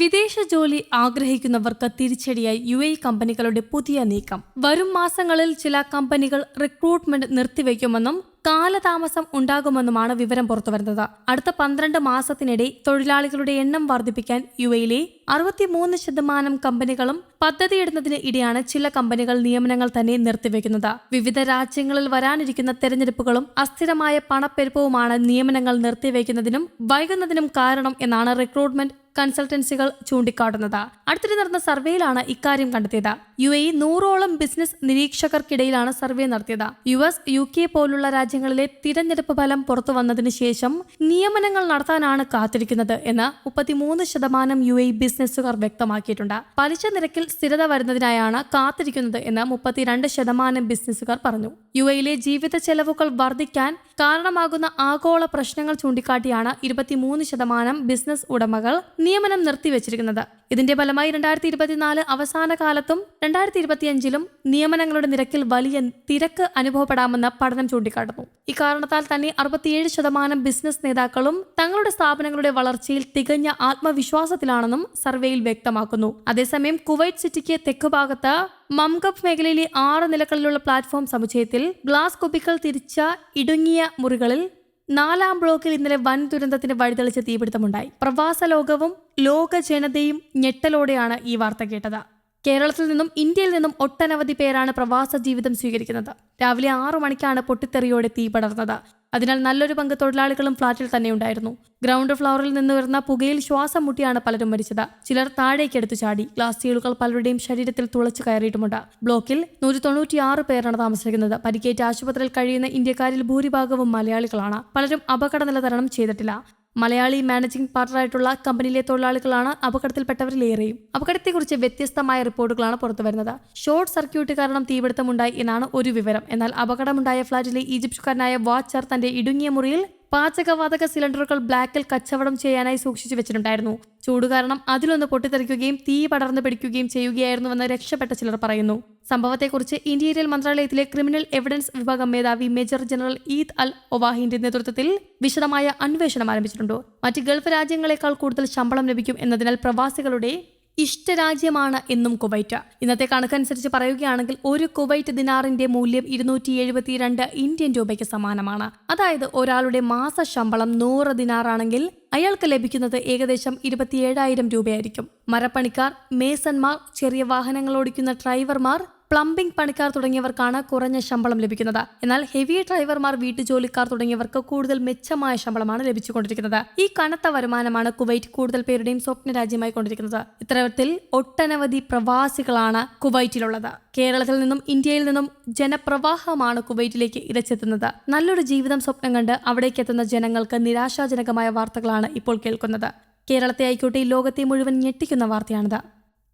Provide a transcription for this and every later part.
വിദേശ ജോലി ആഗ്രഹിക്കുന്നവർക്ക് തിരിച്ചടിയായി യു എ കമ്പനികളുടെ പുതിയ നീക്കം. വരും മാസങ്ങളിൽ ചില കമ്പനികൾ റിക്രൂട്ട്മെന്റ് നിർത്തിവെക്കുമെന്നും കാലതാമസം ഉണ്ടാകുമെന്നുമാണ് വിവരം പുറത്തുവരുന്നത്. അടുത്ത പന്ത്രണ്ട് മാസത്തിനിടെ തൊഴിലാളികളുടെ എണ്ണം വർദ്ധിപ്പിക്കാൻ യു എയിലെ അറുപത്തിമൂന്ന് ശതമാനം കമ്പനികളും പദ്ധതിയിടുന്നതിന് ഇടെയാണ് ചില കമ്പനികൾ നിയമനങ്ങൾ തന്നെ നിർത്തിവെക്കുന്നത്. വിവിധ രാജ്യങ്ങളിൽ വരാനിരിക്കുന്ന തെരഞ്ഞെടുപ്പുകളും അസ്ഥിരമായ പണപ്പെരുപ്പവുമാണ് നിയമനങ്ങൾ നിർത്തിവെക്കുന്നതിനും വൈകുന്നതിനും കാരണം എന്നാണ് റിക്രൂട്ട്മെന്റ് കൺസൾട്ടൻസികൾ ചൂണ്ടിക്കാട്ടുന്നത്. അടുത്തിടെ നടന്ന സർവേയിലാണ് ഇക്കാര്യം കണ്ടെത്തിയത്. യു എ നൂറോളം ബിസിനസ് നിരീക്ഷകർക്കിടയിലാണ് സർവേ നടത്തിയത്. യു എസ് യു കെ പോലുള്ള രാജ്യങ്ങളിലെ തിരഞ്ഞെടുപ്പ് ഫലം പുറത്തു വന്നതിന് ശേഷം നിയമനങ്ങൾ നടത്താനാണ് കാത്തിരിക്കുന്നത് എന്ന് മുപ്പത്തിമൂന്ന് ശതമാനം യു എ ബിസിനസ്സുകാർ വ്യക്തമാക്കിയിട്ടുണ്ട്. പലിശ നിരക്കിൽ സ്ഥിരത വരുന്നതിനായാണ് കാത്തിരിക്കുന്നത് എന്ന് മുപ്പത്തിരണ്ട് ശതമാനം ബിസിനസ്സുകാർ പറഞ്ഞു. യു എയിലെ ജീവിത ചെലവുകൾ വർദ്ധിക്കാൻ കാരണമാകുന്ന ആഗോള പ്രശ്നങ്ങൾ ചൂണ്ടിക്കാട്ടിയാണ് ഇരുപത്തിമൂന്ന് ശതമാനം ബിസിനസ് ഉടമകൾ നിയമനം നിർത്തിവച്ചിരിക്കുന്നത്. ഇതിന്റെ ഫലമായി രണ്ടായിരത്തി ഇരുപത്തിനാല് അവസാന കാലത്തും രണ്ടായിരത്തി ഇരുപത്തിയഞ്ചിലും നിയമനങ്ങളുടെ നിരക്കിൽ വലിയ തിരക്ക് അനുഭവപ്പെടാമെന്ന് പഠനം ചൂണ്ടിക്കാട്ടുന്നു. ഇക്കാരണത്താൽ തന്നെ അറുപത്തിയേഴ് ശതമാനം ബിസിനസ് നേതാക്കളും തങ്ങളുടെ സ്ഥാപനങ്ങളുടെ വളർച്ചയിൽ തികഞ്ഞ ആത്മവിശ്വാസത്തിലാണെന്നും സർവേയിൽ വ്യക്തമാക്കുന്നു. അതേസമയം കുവൈറ്റ് സിറ്റിക്ക് തെക്കുഭാഗത്ത് മംഗപ് മേഖലയിലെ ആറ് നിലകളിലുള്ള പ്ലാറ്റ്ഫോം സമുച്ചയത്തിൽ ഗ്ലാസ് കുപ്പികൾ തിരിച്ച ഇടുങ്ങിയ മുറികളിൽ നാലാം ബ്ലോക്കിൽ ഇന്നലെ വൻ ദുരന്തത്തിന് വഴിതെളിച്ച തീപിടുത്തമുണ്ടായി. പ്രവാസ ലോകവും ലോക ജനതയും ഞെട്ടലോടെയാണ് ഈ വാർത്ത കേട്ടത്. കേരളത്തിൽ നിന്നും ഇന്ത്യയിൽ നിന്നും ഒട്ടനവധി പേരാണ് പ്രവാസ ജീവിതം സ്വീകരിക്കുന്നത്. രാവിലെ ആറു മണിക്കാണ് പൊട്ടിത്തെറിയോടെ തീ പടർന്നത്. അതിനാൽ നല്ലൊരു പങ്ക് തൊഴിലാളികളും ഫ്ളാറ്റിൽ തന്നെ ഉണ്ടായിരുന്നു ഗ്രൗണ്ട് ഫ്ലോറിൽ നിന്ന് വരുന്ന പുകയിൽ ശ്വാസം മുട്ടിയാണ് പലരും മരിച്ചത്. ചിലർ താഴേക്ക് എടുത്തു ചാടി. ഗ്ലാസ് സീലുകൾ പലരുടെയും ശരീരത്തിൽ തുളച്ചു കയറിയിട്ടുമുണ്ട്. ബ്ലോക്കിൽ നൂറ്റി തൊണ്ണൂറ്റിയാറ് പേരാണ് താമസിക്കുന്നത് പരിക്കേറ്റ് ആശുപത്രിയിൽ കഴിയുന്ന ഇന്ത്യക്കാരിൽ ഭൂരിഭാഗവും മലയാളികളാണ്. പലരും അപകടനില തരണം ചെയ്തിട്ടില്ല. മലയാളി മാനേജിംഗ് പാർട്ണറായിട്ടുള്ള കമ്പനിയിലെ തൊഴിലാളികളാണ് അപകടത്തിൽപ്പെട്ടവരിലേറെയും അപകടത്തെക്കുറിച്ച് വ്യത്യസ്തമായ റിപ്പോർട്ടുകളാണ് പുറത്തുവരുന്നത്. ഷോർട്ട് സർക്യൂട്ട് കാരണം തീപിടുത്തമുണ്ടായി എന്നാണ് ഒരു വിവരം. എന്നാൽ അപകടമുണ്ടായ ഫ്ളാറ്റിലെ ഈജിപ്തുകാരനായ വാച്ചർ തന്റെ ഇടുങ്ങിയ മുറിയിൽ പാചകവാതക സിലിണ്ടറുകൾ ബ്ലാക്കിൽ കച്ചവടം ചെയ്യാനായി സൂക്ഷിച്ചു വെച്ചിട്ടുണ്ടായിരുന്നു. ചൂട് കാരണം അതിലൊന്ന് പൊട്ടിത്തെറിക്കുകയും തീ പടർന്നു പിടിക്കുകയും ചെയ്യുകയായിരുന്നുവെന്ന് രക്ഷപ്പെട്ട ചിലർ പറയുന്നു. സംഭവത്തെക്കുറിച്ച് ഇന്റീരിയർ മന്ത്രാലയത്തിലെ ക്രിമിനൽ എവിഡൻസ് വിഭാഗം മേധാവി മേജർ ജനറൽ ഈദ് അൽ ഒവാഹിന്റെ നേതൃത്വത്തിൽ വിശദമായ അന്വേഷണം ആരംഭിച്ചിട്ടുണ്ട്. മറ്റ് ഗൾഫ് രാജ്യങ്ങളെക്കാൾ കൂടുതൽ ശമ്പളം ലഭിക്കും എന്നതിനാൽ പ്രവാസികളുടെ ഇഷ്ടരാജ്യമാണ് എന്നും കുവൈറ്റ്. ഇന്നത്തെ കണക്കനുസരിച്ച് പറയുകയാണെങ്കിൽ ഒരു കുവൈറ്റ് ദിനാറിന്റെ മൂല്യം ഇരുന്നൂറ്റി എഴുപത്തിരണ്ട് ഇന്ത്യൻ രൂപയ്ക്ക് സമാനമാണ്. അതായത് ഒരാളുടെ മാസ ശമ്പളം നൂറ് ദിനാറാണെങ്കിൽ അയാൾക്ക് ലഭിക്കുന്നത് ഏകദേശം ഇരുപത്തിയേഴായിരം രൂപയായിരിക്കും. മരപ്പണിക്കാർ മേസന്മാർ ചെറിയ വാഹനങ്ങൾ ഓടിക്കുന്ന ഡ്രൈവർമാർ പ്ലംബിംഗ് പണിക്കാർ തുടങ്ങിയവർക്കാണ് കുറഞ്ഞ ശമ്പളം ലഭിക്കുന്നത്. എന്നാൽ ഹെവി ഡ്രൈവർമാർ വീട്ടുജോലിക്കാർ തുടങ്ങിയവർക്ക് കൂടുതൽ മെച്ചമായ ശമ്പളമാണ് ലഭിച്ചുകൊണ്ടിരിക്കുന്നത്. ഈ കനത്ത വരുമാനമാണ് കുവൈറ്റ് കൂടുതൽ പേരുടെയും സ്വപ്ന രാജ്യമായി കൊണ്ടിരിക്കുന്നത്. ഇത്തരത്തിൽ ഒട്ടനവധി പ്രവാസികളാണ് കുവൈറ്റിലുള്ളത്. കേരളത്തിൽ നിന്നും ഇന്ത്യയിൽ നിന്നും ജനപ്രവാഹമാണ് കുവൈറ്റിലേക്ക് ഇരച്ചെത്തുന്നത്. നല്ലൊരു ജീവിതം സ്വപ്നം കണ്ട് അവിടേക്ക് എത്തുന്ന ജനങ്ങൾക്ക് നിരാശാജനകമായ വാർത്തകളാണ് ഇപ്പോൾ കേൾക്കുന്നത്. കേരളത്തെ ആയിക്കോട്ടെ ലോകത്തെ മുഴുവൻ ഞെട്ടിക്കുന്ന വാർത്തയാണിത്.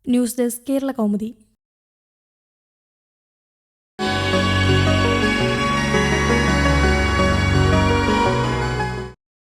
News desk Kerala Kaumudi.